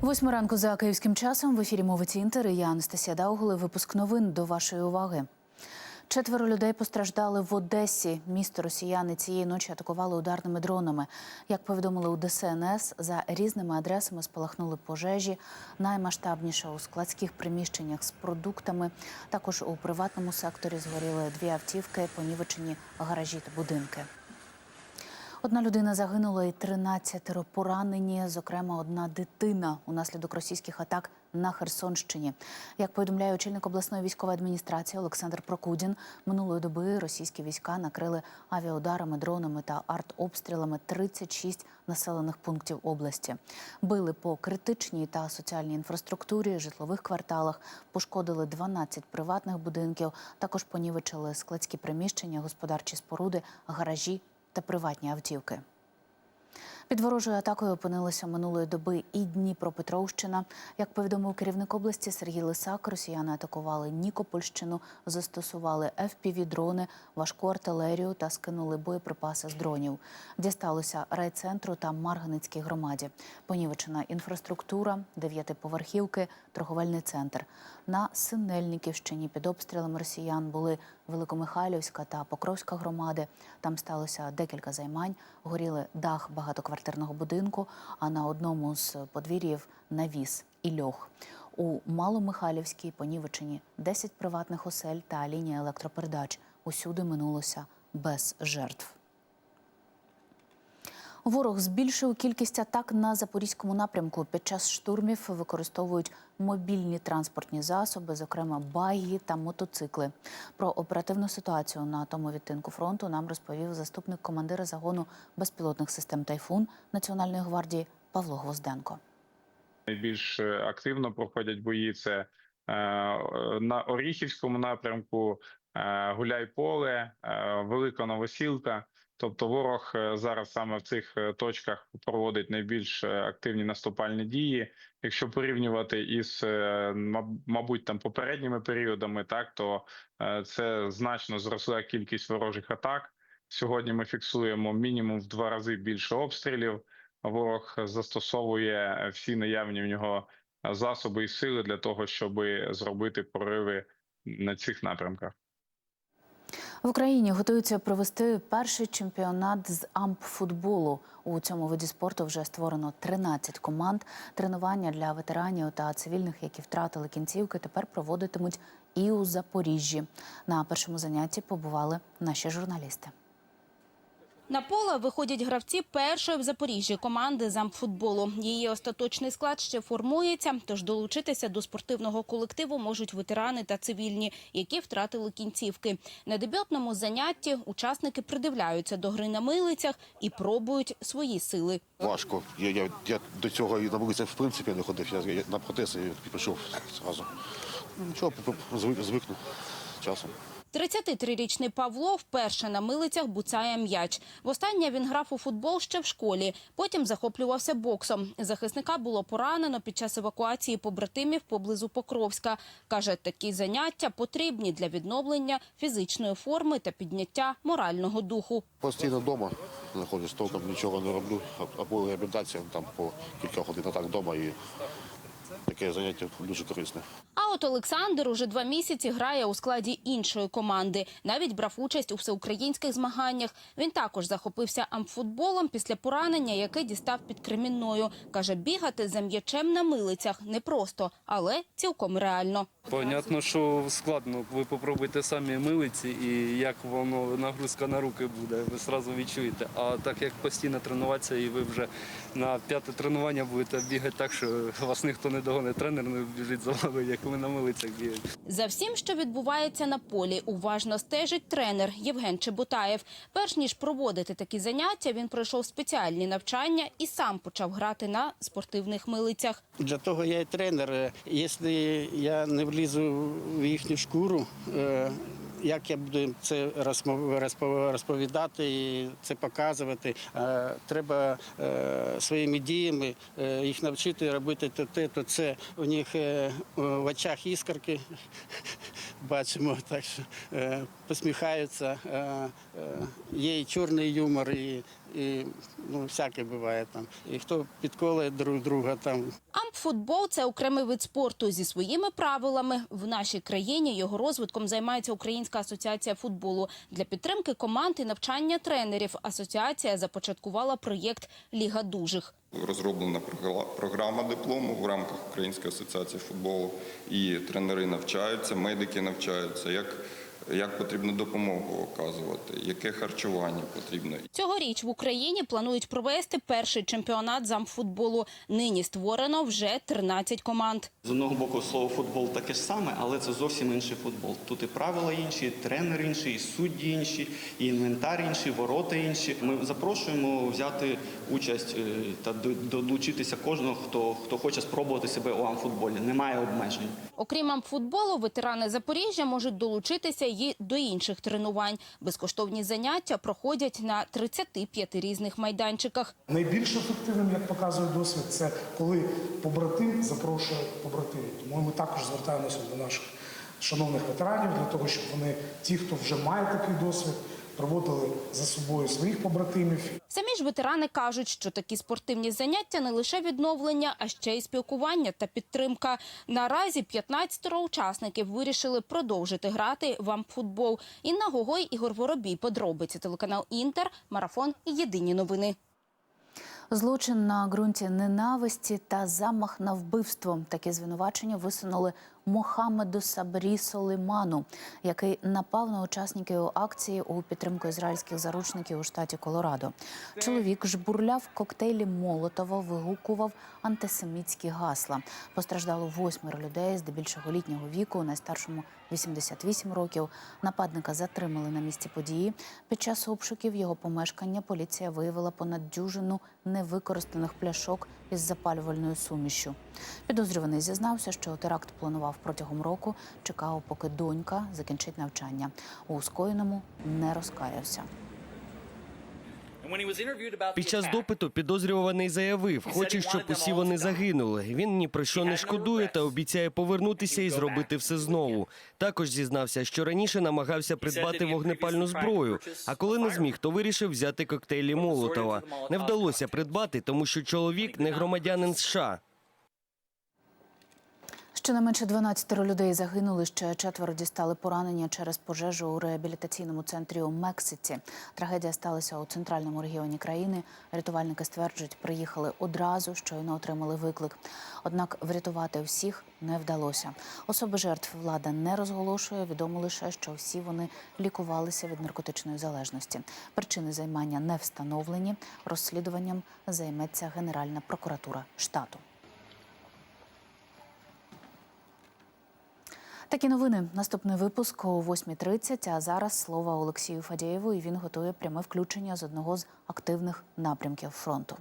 Восьма ранку за київським часом в ефірі мовиці Інтер. Я Анастасія Даугли. Випуск новин до вашої уваги. Четверо людей постраждали в Одесі. Місто росіяни цієї ночі атакували ударними дронами. Як повідомили у ДСНС, за різними адресами спалахнули пожежі. Наймасштабніше у складських приміщеннях з продуктами. Також у приватному секторі згоріли дві автівки, понівечені гаражі та будинки. Одна людина загинула і 13 поранені, зокрема одна дитина унаслідок російських атак на Херсонщині. Як повідомляє очільник обласної військової адміністрації Олександр Прокудін, минулої доби російські війська накрили авіаударами, дронами та артобстрілами 36 населених пунктів області. Били по критичній та соціальній інфраструктурі, житлових кварталах, пошкодили 12 приватних будинків, також понівечили складські приміщення, господарчі споруди, гаражі та приватні автівки. Під ворожою атакою опинилися минулої доби і Дніпропетровщина. Як повідомив керівник області Сергій Лисак, росіяни атакували Нікопольщину, застосували FPV-дрони, важку артилерію та скинули боєприпаси з дронів. Дісталося райцентру та Марганицькій громаді. Понівечена інфраструктура, дев'ятиповерхівки, торговельний центр. На Синельниківщині під обстрілами росіян були Великомихайлівська та Покровська громади. Там сталося декілька займань. Горіли дах багатоквартирного будинку, а на одному з подвір'їв навіс і льох. У Маломихайлівській понівечені 10 приватних осель та лінія електропередач. Усюди минулося без жертв. Ворог збільшив кількість атак на запорізькому напрямку. Під час штурмів використовують мобільні транспортні засоби, зокрема багі та мотоцикли. Про оперативну ситуацію на тому відтинку фронту нам розповів заступник командира загону безпілотних систем Тайфун Національної гвардії Павло Гвозденко. Найбільш е, активно проходять бої це е, на Оріхівському напрямку, е, Гуляйполе, е, Велика Новосілка. Тобто, ворог е, зараз саме в цих е, точках проводить найбільш е, активні наступальні дії. Якщо порівнювати із, мабуть, там попередніми періодами, так то це значно зросла кількість ворожих атак. Сьогодні ми фіксуємо мінімум в два рази більше обстрілів. Ворог застосовує всі наявні в нього засоби і сили для того, щоб зробити прориви на цих напрямках. В Україні готуються провести перший чемпіонат з ампфутболу. У цьому виді спорту вже створено 13 команд. Тренування для ветеранів та цивільних, які втратили кінцівки, тепер проводитимуть і у Запоріжжі. На першому занятті побували наші журналісти. На поле виходять гравці першої в Запоріжжі команди замфутболу. Її остаточний склад ще формується, тож долучитися до спортивного колективу можуть ветерани та цивільні, які втратили кінцівки. На дебютному занятті учасники придивляються до гри на милицях і пробують свої сили. Важко. Я, я, я до цього і на вулиці в принципі не ходив. Я, я на протез і пішов зразу. Ну, Нічого, звикну часом. 33-річний Павло вперше на милицях буцає м'яч. Востаннє він грав у футбол ще в школі. Потім захоплювався боксом. Захисника було поранено під час евакуації побратимів поблизу Покровська. Каже, такі заняття потрібні для відновлення фізичної форми та підняття морального духу. Постійно вдома знаходжусь, толком нічого не роблю. Або реабілітація там по кілька годин так вдома і таке заняття дуже корисне. А от Олександр уже два місяці грає у складі іншої команди. Навіть брав участь у всеукраїнських змаганнях. Він також захопився амфутболом після поранення, яке дістав під Кремінною. Каже, бігати за м'ячем на милицях непросто, але цілком реально. Понятно, що складно. Ви попробуйте самі милиці і як воно нагрузка на руки буде, ви одразу відчуєте. А так як постійно тренуватися, і ви вже на п'яте тренування будете бігати так, що вас ніхто не догоне, тренер не біжить за лави, як ми на милицях бігаєте. За всім, що відбувається на полі, уважно стежить тренер Євген Чебутаєв. Перш ніж проводити такі заняття, він пройшов спеціальні навчання і сам почав грати на спортивних милицях. Для того я і тренер. Якщо я не влізу в їхню шкуру, е, як я буду це розповідати і це показувати, Е, треба е, своїми діями е, їх навчити робити то те, то це. У них в очах іскорки бачимо, так що посміхаються. Є і чорний юмор, і і ну, всяке буває там. І хто підколе друг друга там. Ампфутбол – це окремий вид спорту зі своїми правилами. В нашій країні його розвитком займається Українська асоціація футболу. Для підтримки команд і навчання тренерів асоціація започаткувала проєкт Ліга дужих. Розроблена програ- програма диплому в рамках Української асоціації футболу. І тренери навчаються, медики навчаються, як, як потрібно допомогу оказувати, яке харчування потрібно. Цьогоріч в Україні планують провести перший чемпіонат з ампфутболу. Нині створено вже 13 команд. З одного боку, слово футбол таке ж саме, але це зовсім інший футбол. Тут і правила інші, і тренер інший, і судді інші, і інвентар інший, ворота інші. Ми запрошуємо взяти участь е, та до- долучитися кожного, хто, хто хоче спробувати себе у амфутболі. Немає обмежень. Окрім ампфутболу, ветерани Запоріжжя можуть долучитися і до інших тренувань. Безкоштовні заняття проходять на 35 різних майданчиках. Найбільш ефективним, як показує досвід, це коли побратим запрошує побратимів. Тому ми також звертаємося до наших шановних ветеранів для того, щоб вони, ті, хто вже має такий досвід, проводили за собою своїх побратимів Самі ж ветерани кажуть, що такі спортивні заняття не лише відновлення, а ще й спілкування та підтримка. Наразі 15 учасників вирішили продовжити грати в ампфутбол. Інна Гогой, Ігор Воробій. Подробиці телеканал Інтер, марафон. і Єдині новини. Злочин на ґрунті ненависті та замах на вбивство. Такі звинувачення висунули Мохамеду Сабрі Солейману, який напав на учасників акції у підтримку ізраїльських заручників у штаті Колорадо. Чоловік жбурляв коктейлі Молотова, вигукував антисемітські гасла. Постраждало восьмеро людей, здебільшого літнього віку, найстаршому 88 років. Нападника затримали на місці події. Під час обшуків його помешкання поліція виявила понад дюжину невикористаних пляшок із запалювальною сумішю. Підозрюваний зізнався, що теракт планував протягом року. Чекав, поки донька закінчить навчання. У скоєному не розкаявся. Під час допиту підозрюваний заявив, хоче, щоб усі вони загинули. Він ні про що не шкодує та обіцяє повернутися і зробити все знову. Також зізнався, що раніше намагався придбати вогнепальну зброю. А коли не зміг, то вирішив взяти коктейлі Молотова. Не вдалося придбати, тому що чоловік не громадянин США. Щонайменше 12 людей загинули, ще четверо дістали поранення через пожежу у реабілітаційному центрі у Мексиці. Трагедія сталася у центральному регіоні країни. Рятувальники стверджують, приїхали одразу, щойно отримали виклик. Однак врятувати всіх не вдалося. Особи жертв влада не розголошує. Відомо лише, що всі вони лікувалися від наркотичної залежності. Причини займання не встановлені. Розслідуванням займеться Генеральна прокуратура штату. Такі новини. Наступний випуск о 8.30. А зараз слово Олексію Фадєєву. І він готує пряме включення з одного з активних напрямків фронту.